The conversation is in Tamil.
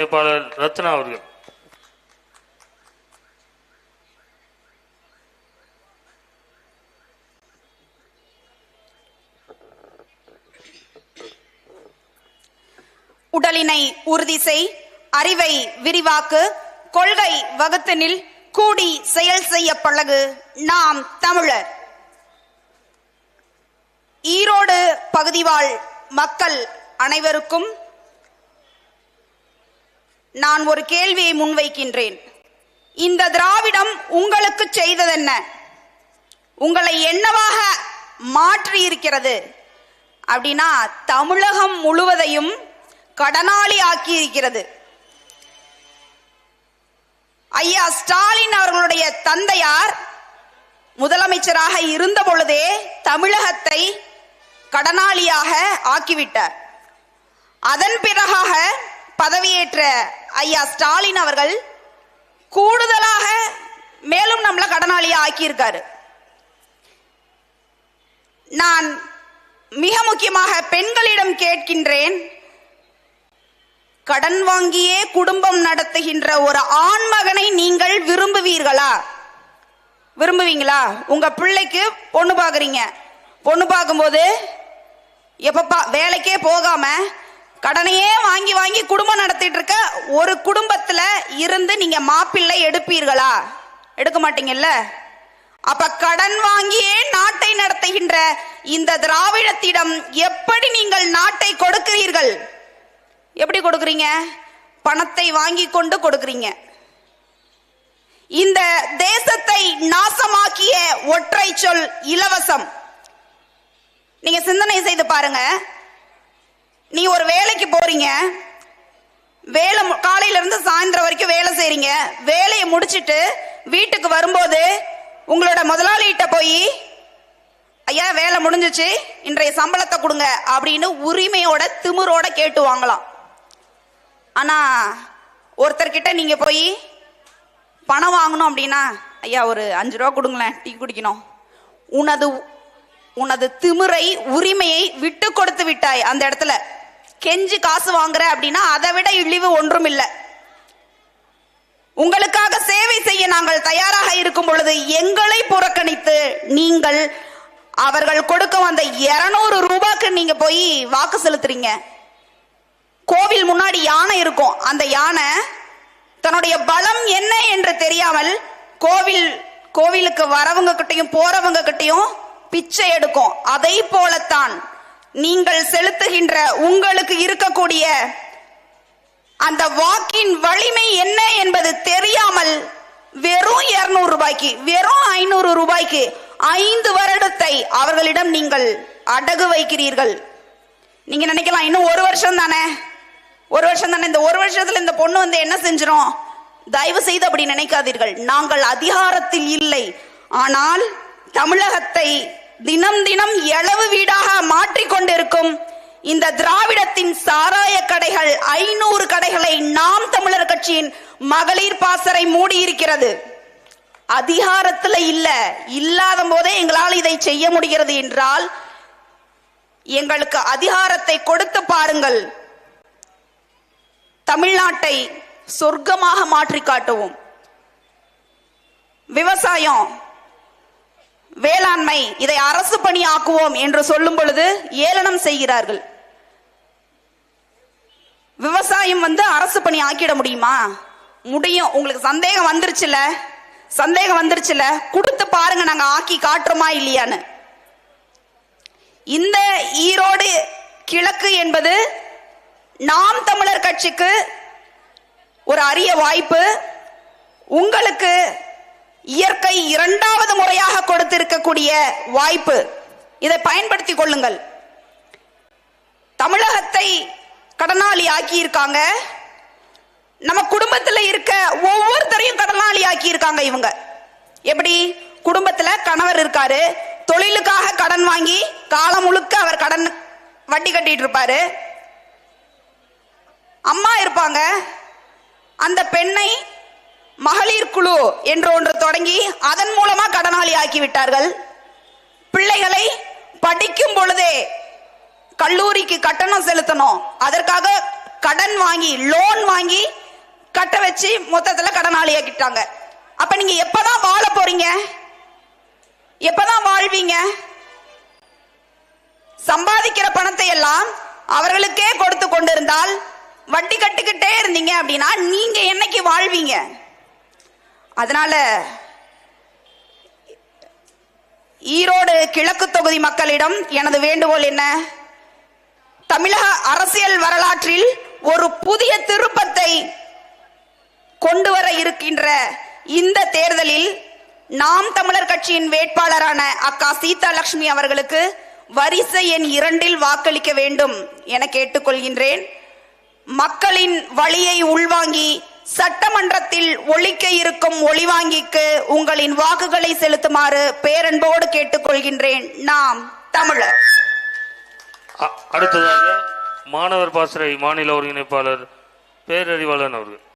வேட்பாளர் ரத்னா அவர்கள். உடலினை உறுதி செய் அறிவை விரிவாக்கு கொள்கை வகுத்தனில் கூடி செயல் செய்ய பழகு. நாம் தமிழர். ஈரோடு பகுதிவாழ் மக்கள் அனைவருக்கும் நான் ஒரு கேள்வியை முன்வைக்கின்றேன். இந்த திராவிடம் உங்களுக்கு செய்ததென்ன? உங்களை என்னவாக மாற்றி இருக்கிறது அப்படின்னா தமிழகம் முழுவதையும் கடனாளி ஆக்கி இருக்கிறது ஐயா ஸ்டாலின் அவர்களுடைய தந்தையார் முதலமைச்சராக இருந்த பொழுதே தமிழகத்தை கடனாளியாக ஆக்கிவிட்டார். அதன் பிறகாக பதவியேற்ற ஐயா ஸ்டாலின் அவர்கள் கூடுதலாக மேலும் நம்மள கடனாளியா ஆக்கியிருக்காரு. நான் மிக முக்கியமாக பெண்களிடம் கேட்கின்றேன். கடன் வாங்கியே குடும்பம் நடத்துகின்ற ஒரு ஆண் மகனை நீங்கள் விரும்புவீர்களா? விரும்புவீங்களா? உங்க பிள்ளைக்கு பொண்ணு பார்க்குறீங்க. பொண்ணு பார்க்கும்போது எப்பப்பா வேலைக்கே போகாம கடனையே வாங்கி வாங்கி குடும்பம் நடத்திட்டு இருக்க ஒரு குடும்பத்துல இருந்து நீங்க மாப்பிள்ளை எடுப்பீர்களா? எடுக்க மாட்டீங்கல்ல? அப்ப கடன் வாங்கியே நாட்டை நடத்துகின்ற இந்த திராவிடத்திடம் எப்படி நீங்கள் நாட்டை கொடுக்கிறீர்கள்? எப்படி கொடுக்குறீங்க? பணத்தை வாங்கி கொண்டு கொடுக்குறீங்க. இந்த தேசத்தை நாசமாக்கிய ஒற்றை சொல் இலவசம். நீங்க சிந்தனை செய்து பாருங்க. நீ ஒரு வேலைக்கு போறீங்க. வேலை காலையில இருந்து சாயந்தரம் வரைக்கும் வேலை செய்றீங்க. வேலையை முடிச்சிட்டு வீட்டுக்கு வரும்போது உங்களோட முதலாளிகிட்ட போய் ஐயா வேலை முடிஞ்சிச்சு. இன்றைய சம்பளத்தை கொடுங்க. அப்படின்னு உரிமையோட திமிரோட கேட்டு வாங்கலாம். ஆனா ஒருத்தர்கிட்ட நீங்க போய் பணம் வாங்கணும் அப்படின்னா ஐயா ஒரு அஞ்சு ரூபா கொடுங்களேன். டீ குடிக்கணும். உனது உனது திமிரை உரிமையை விட்டு கொடுத்து விட்டாய் அந்த இடத்துல. கெஞ்சி காசு வாங்குற அப்படின்னா அதை விட இழிவு ஒன்றும் இல்லை. உங்களுக்காக சேவை செய்ய நாங்கள் தயாராக இருக்கும் பொழுது எங்களை புறக்கணித்து நீங்கள் அவர்கள் கொடுக்க வந்த இருநூறு ரூபாய்க்கு நீங்க போய் வாக்கு செலுத்துறீங்க. கோவில் முன்னாடி யானை இருக்கும். அந்த யானை தன்னுடைய பலம் என்ன என்று தெரியாமல் கோவில் கோவிலுக்கு வரவங்க கிட்டையும் போறவங்க கிட்டையும் பிச்சை எடுக்கும். அதை போலத்தான் நீங்கள் செலுத்துகின்ற உங்களுக்கு இருக்கக்கூடிய அந்த வாக்கின் வலிமை என்ன என்பது தெரியாமல் வெறும் 200 ரூபாய்க்கு வெறும் ஐநூறு ரூபாய்க்கு ஐந்து வருடத்தை அவர்களிடம் நீங்கள் அடகு வைக்கிறீர்கள். நீங்க நினைக்கலாம் இன்னும் ஒரு வருஷம் தானே? ஒரு வருஷம் தானே? இந்த ஒரு வருஷத்துல இந்த பொண்ணு வந்து என்ன செஞ்சிடும் தயவு செய்து அப்படி நினைக்காதீர்கள். நாங்கள் அதிகாரத்தில் இல்லை. ஆனால் தமிழகத்தை தினம் தினம் எளவு வீடாக மாற்றிக்கொண்டிருக்கும் இந்த திராவிடத்தின் சாராய கடைகள் ஐநூறு கடைகளை நாம் தமிழர் கட்சியின் மகளிர் பாசறை மூடி இருக்கிறது அதிகாரத்துல இல்ல இல்லாத போதே எங்களால் இதை செய்ய முடிகிறது என்றால் எங்களுக்கு அதிகாரத்தை கொடுத்து பாருங்கள். தமிழ்நாட்டை சொர்க்கமாக மாற்றி காட்டுவோம் விவசாயம் வேளாண்மை இதை அரசு பணி ஆக்குவோம் என்று சொல்லும் பொழுது ஏளனம் செய்கிறார்கள். விவசாயம் வந்து அரசு பணி ஆக்கிட முடியுமா? முடியும். உங்களுக்கு சந்தேகம் வந்துருச்சுல? சந்தேகம் வந்துருச்சுல? கொடுத்து பாருங்க நாங்க ஆக்கி காட்டுறோமா இல்லையான்னு. இந்த ஈரோடு கிழக்கு என்பது நாம் தமிழர் கட்சிக்கு ஒரு அரிய வாய்ப்பு. உங்களுக்கு இயற்கை இரண்டாம் கொடுத்திருக்கக்கூடிய வாய்ப்பு. இதை பயன்படுத்திக் கொள்ளுங்கள். தமிழகத்தை கடனாளி ஆக்கி இருக்காங்க நம்ம குடும்பத்தில் இருக்க ஒவ்வொருத்தரையும் கடனாளி ஆக்கியிருக்காங்க இவங்க. எப்படி? குடும்பத்தில் கணவர் இருக்காரு. தொழிலுக்காக கடன் வாங்கி காலம் முழுக்க அவர் கடன் வட்டி கட்டிட்டு இருப்பாரு. அம்மா இருப்பாங்க. அந்த பெண்ணை மகளிர் குழு என்று ஒன்று தொடங்கி அதன் மூலமா கடனாளி ஆக்கி விட்டார்கள் பிள்ளைகளை படிக்கும் பொழுதே கல்லூரிக்கு கட்டணம் செலுத்தணும். அதற்காக கடன் வாங்கி லோன் வாங்கி கட்ட வச்சு மொத்தத்துல கடனாளியாக்கிட்டாங்க அப்ப நீங்க எப்பதான் வாழ போறீங்க? எப்பதான் வாழ்வீங்க? சம்பாதிக்கிற பணத்தை எல்லாம் அவர்களுக்கே கொடுத்து கொண்டிருந்தால் வட்டி கட்டுக்கிட்டே இருந்தீங்க அப்படின்னா நீங்க என்னைக்கு வாழ்வீங்க? அதனால ஈரோடு கிழக்கு தொகுதி மக்களிடம் எனது வேண்டுகோள் என்ன? தமிழக அரசியல் வரலாற்றில் ஒரு புதிய திருப்பத்தை கொண்டு வர இருக்கின்ற இந்த தேர்தலில் நாம் தமிழர் கட்சியின் வேட்பாளரான அக்கா சீதா லட்சுமி அவர்களுக்கு வரிசை எண் இரண்டில் வாக்களிக்க வேண்டும் என கேட்டுக்கொள்கின்றேன். மக்களின் வழியை உள்வாங்கி சட்டமன்றத்தில் ஒழிக்க இருக்கும் ஒளிவாங்கிக்கு உங்களின் வாக்குகளை செலுத்துமாறு பேரன்போடு கேட்டுக்கொள்கின்றேன். நாம் தமிழர். அடுத்ததாக மாணவர் பாசறை மாநில ஒருங்கிணைப்பாளர் பேரறிவாளன் அவர்கள்.